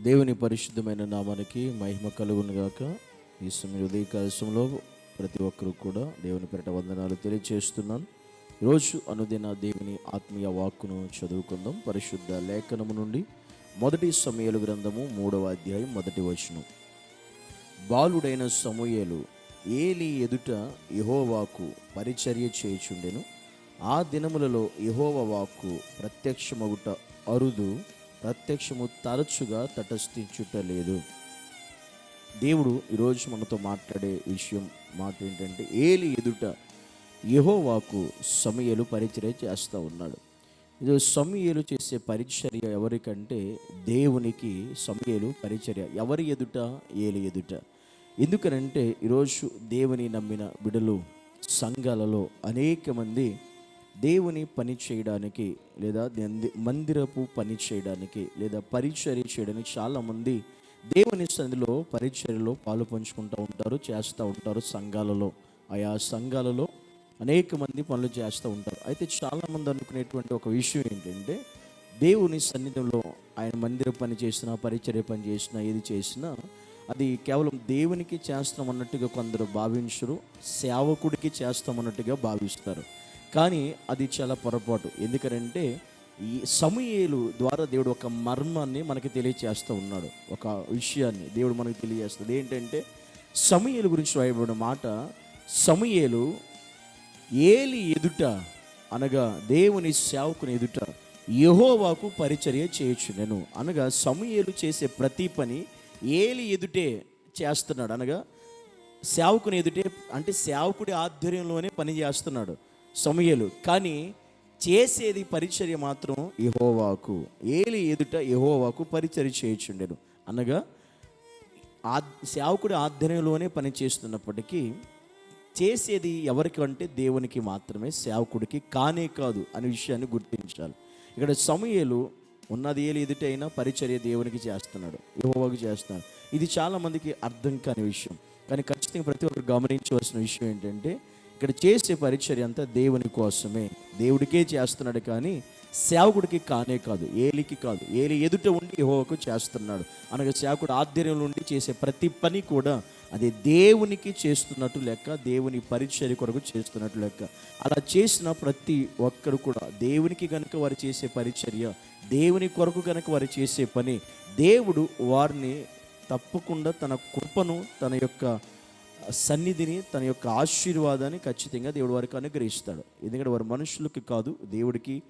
దేవుని పరిశుద్ధమైన నామానికి మహిమ కలుగును గాక. ఈ సమయ ఉదయకాశంలో ప్రతి ఒక్కరూ కూడా దేవుని పెరట వందనాలు తెలియజేస్తున్నాను. ఈరోజు అనుదిన దేవుని ఆత్మీయ వాక్కును చదువుకుందాం. పరిశుద్ధ లేఖనము నుండి మొదటి సమయలు గ్రంథము మూడవ అధ్యాయం మొదటి వచనం. బాలుడైన సమూయేలు ఏలి ఎదుట యహోవాకు పరిచర్య చేయుచుండెను. ఆ దినములలో యహోవ వాక్కు ప్రత్యక్షమగుట అరుదు. ప్రత్యక్షము తరచుగా తటస్థించుట లేదు దేవుడు ఈరోజు మనతో మాట్లాడే విషయం మాట ఏంటంటే ఏలి ఎదుట యహోవాకు సమయలు పరిచర్య చేస్తూ ఉన్నాడు. ఇది సమయలు చేసే పరిచర్య ఎవరికంటే దేవునికి సమయలు పరిచర్య. ఎవరి ఎదుట? ఏలి ఎదుట. ఎందుకనంటే ఈరోజు దేవుని నమ్మిన బిడలు సంఘాలలో అనేక మంది దేవుని పని చేయడానికి లేదా మందిరపు పని చేయడానికి లేదా పరిచర్య చేయడానికి చాలామంది దేవుని సన్నిధిలో పరిచర్యలో పాలు పంచుకుంటూ ఉంటారు చేస్తూ ఉంటారు సంఘాలలో. ఆయా సంఘాలలో అనేక మంది పనులు చేస్తూ ఉంటారు. అయితే చాలామంది అనుకునేటువంటి ఒక విషయం ఏంటంటే దేవుని సన్నిధిలో ఆయన మందిర పని చేసినా పరిచర్య పని చేసినా ఏది చేసినా అది కేవలం దేవునికి చేస్తామన్నట్టుగా కొందరు భావించరు సేవకుడికి చేస్తాం అన్నట్టుగా భావిస్తారు. కానీ అది చాలా పొరపాటు. ఎందుకంటే ఈ సమూయేలు ద్వారా దేవుడు ఒక మర్మాన్ని మనకి తెలియచేస్తూ ఉన్నాడు. ఒక విషయాన్ని దేవుడు మనకి తెలియజేస్తుంది. ఏంటంటే సమూయేలు గురించి రాయబడిన మాట సమూయేలు ఏలి ఎదుట అనగా దేవుని సేవకుని ఎదుట యహోవాకు పరిచర్య చేయొచ్చు నేను అనగా సమూయేలు చేసే ప్రతి పని ఏలి ఎదుటే చేస్తున్నాడు. అనగా సేవకుని ఎదుటే అంటే సేవకుడి ఆధ్వర్యంలోనే పని చేస్తున్నాడు. సమయలు. కానీ చేసేది పరిచర్య మాత్రం యహోవాకు. ఏలి ఎదుట యహోవాకు పరిచర్య చేయుచుండెను. అనగా ఆ సేవకుడి ఆధ్వర్యంలోనే పని చేస్తున్నప్పటికీ చేసేది ఎవరికి అంటే దేవునికి మాత్రమే సేవకుడికి కానే కాదు అనే విషయాన్ని గుర్తించాలి. ఇక్కడ సమయలు ఉన్నది ఏలి ఎదుట అయినా పరిచర్య దేవునికి చేస్తున్నాడు యహోవాకు చేస్తున్నాడు. ఇది చాలామందికి అర్థం కాని విషయం. కానీ ఖచ్చితంగా ప్రతి ఒక్కరు గమనించవలసిన విషయం ఏంటంటే ఇక్కడ చేసే పరిచర్య అంతా దేవుని కోసమే. దేవుడికే చేస్తున్నాడు కానీ సేవకుడికి కానే కాదు ఏలికి కాదు. ఏలి ఎదుట ఉండి హోకు చేస్తున్నాడు. అనగా సేవకుడు ఆధ్వర్యంలో ఉండి చేసే ప్రతి పని కూడా అది దేవునికి చేస్తున్నట్టు లెక్క దేవుని పరిచర్య కొరకు చేస్తున్నట్టు లెక్క. అలా చేసిన ప్రతి ఒక్కరు కూడా దేవునికి కనుక వారు చేసే పరిచర్య దేవుని కొరకు కనుక వారు చేసే పని దేవుడు వారిని తప్పకుండా తన కృపను తన యొక్క సన్నిధిని తన యొక్క ఆశీర్వాదాన్ని ఖచ్చితంగా దేవుడు వారికి అనుగ్రహిస్తాడు. ఎందుకంటే వారు మనుషులకి కాదు దేవుడికి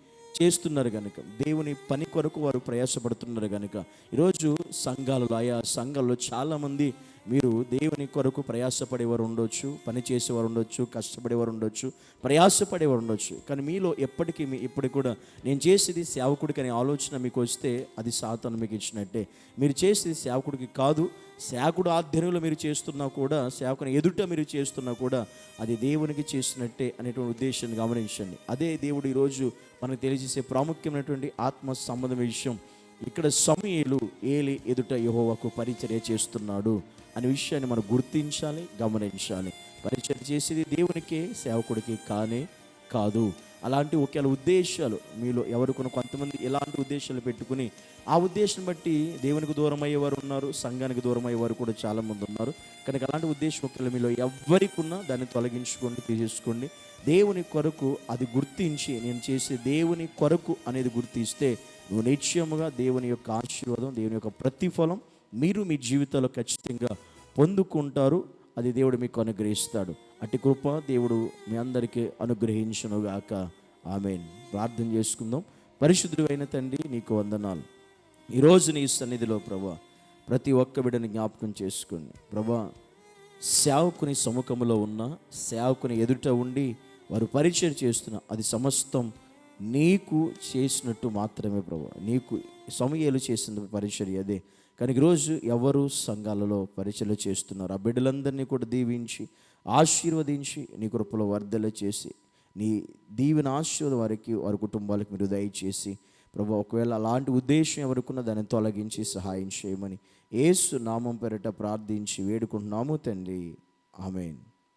చేస్తున్నారు కనుక దేవుని పని కొరకు వారు ప్రయాసపడుతున్నారు కనుక ఈరోజు సంఘాలలో ఆయా సంఘాల్లో చాలామంది మీరు దేవుని కొరకు ప్రయాసపడేవారు ఉండొచ్చు పని చేసేవారు ఉండొచ్చు కష్టపడేవారు ఉండొచ్చు ప్రయాసపడేవారు ఉండొచ్చు. కానీ మీలో ఎప్పటికీ మీ ఇప్పటికి కూడా నేను చేసేది సేవకుడికి అనే ఆలోచన మీకు వస్తే అది సాతాను మీకు ఇచ్చినట్టే. మీరు చేసేది సేవకుడికి కాదు సేవకుడు ఆధ్వర్యంలో మీరు చేస్తున్నా కూడా సేవకుని ఎదుట మీరు చేస్తున్నా కూడా అది దేవునికి చేసినట్టే అనేటువంటి ఉద్దేశాన్ని గమనించండి. అదే దేవుడు ఈరోజు మనకు తెలియజేసే ప్రాముఖ్యమైనటువంటి ఆత్మ సంబంధం విషయం. ఇక్కడ సమయలు ఏలి ఎదుట యహోవాకు పరిచర్య చేస్తున్నాడు. అనే విషయాన్ని మనం గుర్తించాలి గమనించాలి. పరిచయం చేసేది దేవునికే సేవకుడికి కానే కాదు. అలాంటి ఒకవేళ ఉద్దేశాలు మీలో ఎవరికొన కొంతమంది ఎలాంటి ఉద్దేశాలు పెట్టుకుని ఆ ఉద్దేశం బట్టి దేవునికి దూరం అయ్యేవారు ఉన్నారు సంఘానికి దూరం అయ్యేవారు కూడా చాలామంది ఉన్నారు. కనుక అలాంటి ఉద్దేశం ఒకవేళ మీలో ఎవరికున్నా దాన్ని తొలగించుకోండి తీసేసుకోండి. దేవుని కొరకు అది గుర్తించి నేను చేసే దేవుని కొరకు అనేది గుర్తిస్తే నువ్వు నిశ్చయముగా దేవుని యొక్క ఆశీర్వాదం దేవుని యొక్క ప్రతిఫలం మీరు మీ జీవితంలో ఖచ్చితంగా పొందుకుంటారు. అది దేవుడు మీకు అనుగ్రహిస్తాడు. అటు కృప దేవుడు మీ అందరికీ అనుగ్రహించునుగాక. ఆమె ప్రార్థన చేసుకుందాం. పరిశుద్ధుడు అయిన తండ్రి నీకు వందనాలు. ఈరోజు నీ సన్నిధిలో ప్రభా ప్రతి ఒక్క బిడ్డని జ్ఞాపకం చేసుకోండి ప్రభా సేవకుని సముఖంలో ఉన్న సేవకుని ఎదుట ఉండి వారు పరిచయం చేస్తున్న అది సమస్తం నీకు చేసినట్టు మాత్రమే ప్రభు. నీకు సమయాలు చేసిన పరిచర్య అదే. కానీ ఈరోజు ఎవరు సంఘాలలో పరిచయలు చేస్తున్నారు? ఆ బిడ్డలందరినీ కూడా దీవించి ఆశీర్వదించి నీ కృపలో వర్ధల చేసి నీ దీవెన ఆశీర్వాదం వారికి వారి కుటుంబాలకు మీరు దయచేసి ప్రభు ఒకవేళ అలాంటి ఉద్దేశం ఎవరికున్నా దాన్ని తొలగించి సహాయం చేయమని ఏసు నామం పేరిట ప్రార్థించి వేడుకుంటున్నాము తండ్రి. ఆమెన్.